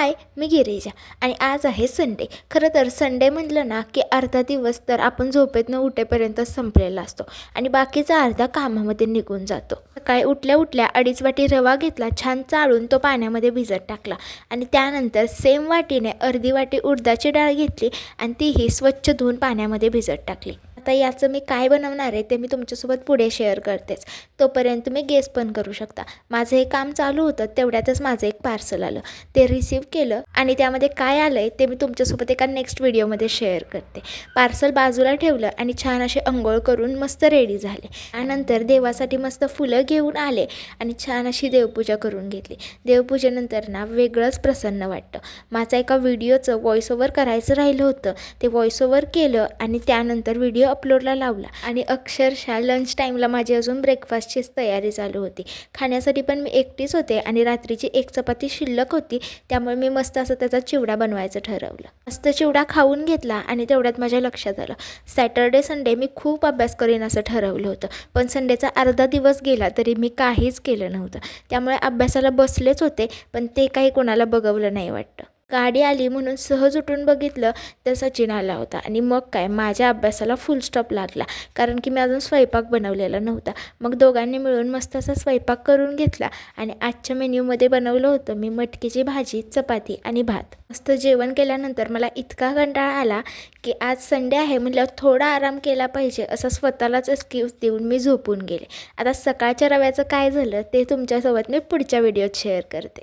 हाय मी गिरीजा. आणि आज आहे संडे. खरं तर संडे म्हटलं ना की अर्धा दिवस तर आपण झोपेतनं उठेपर्यंत संपलेला असतो. आणि बाकीचा अर्धा कामामध्ये निघून जातो. सकाळी उठल्या उठल्या अडीच वाटी रवा घेतला छान चाळून तो पाण्यामध्ये भिजत टाकला. आणि त्यानंतर सेम वाटीने अर्धी वाटी उडदाची डाळ घेतली आणि तीही स्वच्छ धुवून पाण्यामध्ये भिजत टाकली. आता याचं मी काय बनवणार आहे ते मी तुमच्यासोबत पुढे शेअर करतेच. तोपर्यंत तुम्ही गेस पण करू शकता. माझं हे काम चालू होतं तेवढ्यातच माझं एक पार्सल आलं. ते रिसीव केलं आणि त्यामध्ये काय आलं आहे ते मी तुमच्यासोबत एका नेक्स्ट व्हिडिओमध्ये शेअर करते. पार्सल बाजूला ठेवलं आणि छान असे अंघोळ करून मस्त रेडी झाले. त्यानंतर देवासाठी मस्त फुलं घेऊन आले आणि छान अशी देवपूजा करून घेतली. देवपूजेनंतर ना वेगळंच प्रसन्न वाटतं. माझा एका व्हिडिओचं व्हॉइस ओव्हर करायचं राहिलं होतं. ते व्हॉइस ओव्हर केलं आणि त्यानंतर व्हिडिओ अपलोडला लावला. आणि अक्षरशः लंच टाईमला माझी अजून ब्रेकफास्टचीच तयारी चालू होती. खाण्यासाठी पण मी एकटीच होते आणि रात्रीची एक चपाती शिल्लक होती. त्यामुळे मी मस्त असं त्याचा चिवडा बनवायचं ठरवलं. मस्त चिवडा खाऊन घेतला आणि तेवढ्यात माझ्या लक्षात आलं. सॅटर्डे संडे मी खूप अभ्यास करीन असं ठरवलं होतं. पण संडेचा अर्धा दिवस गेला तरी मी काहीच केलं नव्हतं. त्यामुळे अभ्यासाला बसलेच होते पण ते काही कोणाला बघवलं नाही वाटतं. गाडी आली म्हणून सहज उठून बघितलं तर सचिन आला होता. आणि मग काय? माझ्या अभ्यासाला फुल स्टॉप लागला. कारण की मी अजून स्वयंपाक बनवलेला नव्हता. मग दोघांनी मिळून मस्त असा स्वयंपाक करून घेतला. आणि आजच्या मेन्यूमध्ये बनवलं होतं मी मटकीची भाजी चपाती आणि भात. मस्त जेवण केल्यानंतर मला इतका कंटाळा आला की आज संडे आहे म्हटल्यावर थोडा आराम केला पाहिजे असं स्वतःलाच एक्सक्यूज देऊन मी झोपून गेले. आता सकाळच्या रव्याचं काय झालं ते तुमच्यासोबत मी पुढच्या व्हिडिओत शेअर करते.